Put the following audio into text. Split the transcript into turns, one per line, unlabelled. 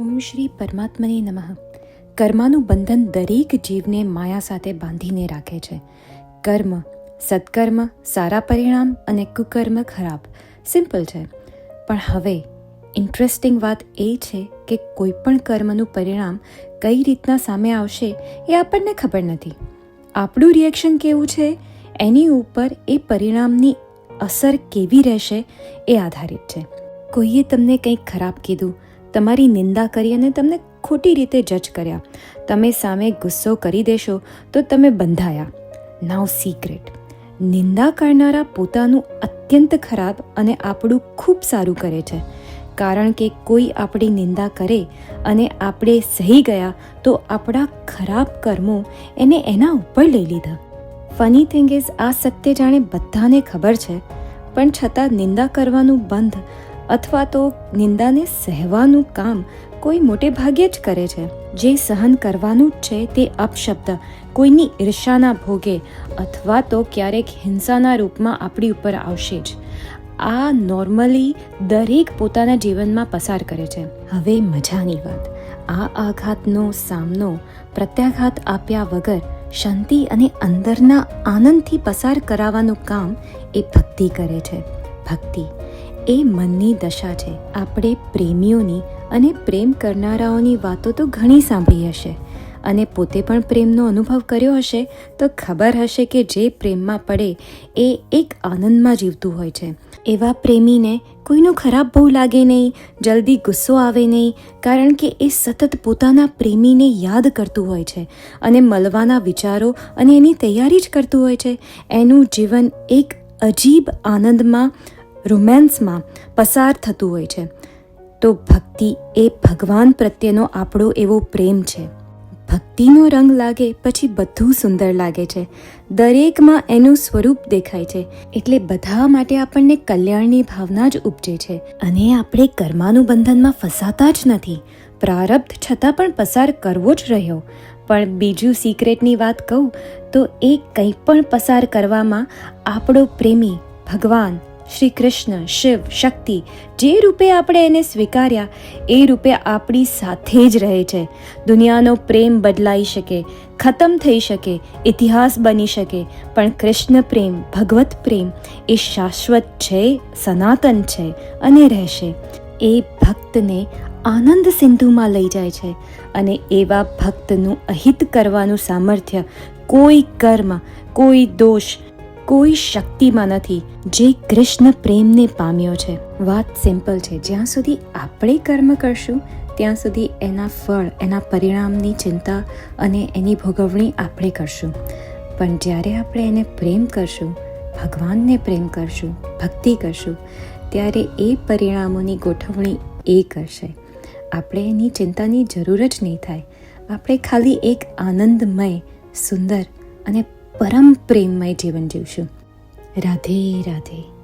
ઓમ શ્રી પરમાત્મને નમઃ. કર્માનું બંધન દરેક જીવને માયા સાથે બાંધીને રાખે છે. કર્મ, સત્કર્મ, સારા પરિણામ અને કુકર્મ ખરાબ. સિમ્પલ છે. પણ હવે, ઇન્ટરેસ્ટિંગ વાત એ છે કે કોઈ પણ કર્મનું પરિણામ કઈ રીતના સામે આવશે એ આપણને ખબર નથી. આપણું રિએક્શન કેવું છે? એની ઉપર એ પરિણામની અસર કેવી રહેશે એ આધારિત છે. કોઈએ તમને કંઈક ખરાબ કીધું તમારી નિંદા કરી અને તમને ખોટી રીતે જજ કર્યા. તમે સામે ગુસ્સો કરી દેશો, તો તમે બંધાયા. નાવ સિક્રેટ નિંદા કરનારા પોતાનું અત્યંત ખરાબ અને આપણું ખૂબ સારું કરે છે. કારણ કે કોઈ આપણી નિંદા કરે અને આપણે સહી ગયા, તો આપણા ખરાબ કર્મો એને એના ઉપર લઈ લીધા. ફની થિંગ ઇઝ આ સત્ય જાણે બધાને ખબર છે. પણ છતાં નિંદા કરવાનું બંધ અથવા તો નિંદાને સહેવાનું કામ કોઈ મોટે ભાગે જ કરે છે. જે સહન કરવાનું જ છે તે અપશબ્દ કોઈની ઈર્ષાના ભોગે અથવા તો ક્યારેક હિંસાના રૂપમાં આપણી ઉપર આવશે જ. આ નોર્મલી દરેક પોતાના જીવનમાં પસાર કરે છે. હવે મજાની વાત. આ આઘાતનો સામનો પ્રત્યાઘાત આપ્યા વગર શાંતિ અને અંદરના આનંદથી પસાર કરાવવાનું કામ એ ભક્તિ કરે છે. ભક્તિ. એ મનની દશા છે. આપણે પ્રેમીઓની અને પ્રેમ કરનારાઓની વાતો તો ઘણી સાંભળી હશે. અને પોતે પણ પ્રેમનો અનુભવ કર્યો હશે તો ખબર હશે કે જે પ્રેમમાં પડે એ એક આનંદમાં જીવતું હોય છે. એવા પ્રેમીને કોઈનું ખરાબ બહુ લાગે નહીં, જલ્દી ગુસ્સો આવે નહીં, કારણ કે એ સતત પોતાના પ્રેમીને યાદ કરતું હોય છે અને મળવાના વિચારો અને એની તૈયારી જ કરતું હોય છે. એનું જીવન એક અજીબ આનંદમાં રોમેન્સમાં પસાર થતું હોય છે. તો ભક્તિ એ ભગવાન પ્રત્યેનો આપણો એવો પ્રેમ છે. ભક્તિનો રંગ લાગે પછી બધું સુંદર લાગે છે. દરેકમાં એનું સ્વરૂપ દેખાય છે. એટલે બધા માટે આપણને કલ્યાણની ભાવના જ ઉપજે છે. અને આપણે કર્માનું બંધનમાં ફસાતા જ નથી. પ્રારબ્ધ છતાં પણ પસાર કરવો જ રહ્યો. પણ બીજું સિક્રેટની વાત કહું, તો એ કંઈ પણ પસાર કરવામાં આપણો પ્રેમી ભગવાન શ્રી કૃષ્ણ, શિવ, શક્તિ જે રૂપે આપણે એને સ્વીકાર્યા, એ રૂપે આપણી સાથે જ રહે છે. દુનિયાનો પ્રેમ બદલાઈ શકે, ખતમ થઈ શકે, ઇતિહાસ બની શકે, પણ કૃષ્ણ પ્રેમ, ભગવત પ્રેમ એ શાશ્વત છે, સનાતન છે અને રહેશે. એ ભક્તને આનંદ સિંધુમાં લઈ જાય છે અને એવા ભક્તનું અહિત કરવાનું સામર્થ્ય કોઈ કર્મ, કોઈ દોષ કોઈ શક્તિમાં નથી. જે કૃષ્ણ પ્રેમને પામ્યો છે. વાત સિમ્પલ છે. જ્યાં સુધી આપણે કર્મ કરશું, ત્યાં સુધી એના ફળ, એના પરિણામની ચિંતા અને એની ભોગવણી આપણે કરશું. પણ જ્યારે આપણે એને પ્રેમ કરશું, ભગવાનને પ્રેમ કરશું, ભક્તિ કરશું, ત્યારે એ પરિણામોની ગોઠવણી એ કરશે. આપણે એની ચિંતાની જરૂર જ નહીં થાય. આપણે ખાલી એક આનંદમય, સુંદર અને પરમ પ્રેમમય જીવન જીવશું. રાધે રાધે.